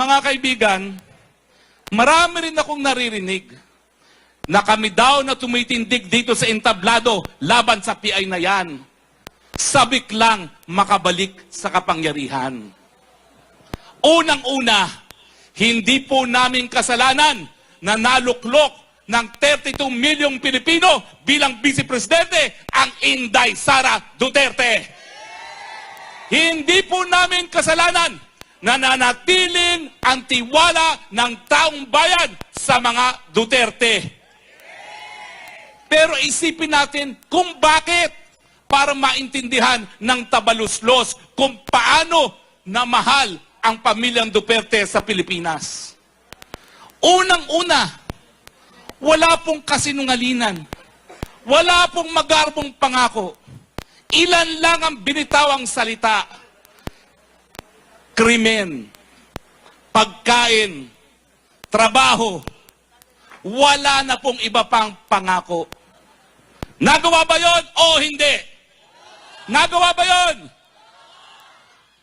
mga kaibigan, marami rin akong naririnig na kami daw na tumitindig dito sa entablado laban sa PI na yan. Sabik lang makabalik sa kapangyarihan. Unang-una, hindi po namin kasalanan na naluklok ng 32 milyong Pilipino bilang Vice Presidente ang Inday Sara Duterte. Hindi po namin kasalanan na nanatiling ang tiwala ng taong bayan sa mga Duterte. Pero isipin natin kung bakit para maintindihan ng tabaluslos kung paano na mahal ang pamilyang Duterte sa Pilipinas. Unang-una, wala pong kasinungalinan. Wala pong magarbong pangako. Ilan lang ang binitawang salita. Krimen, pagkain, trabaho. Wala na pong iba pang pangako. Nagawa ba yon o hindi? Nagawa ba yon?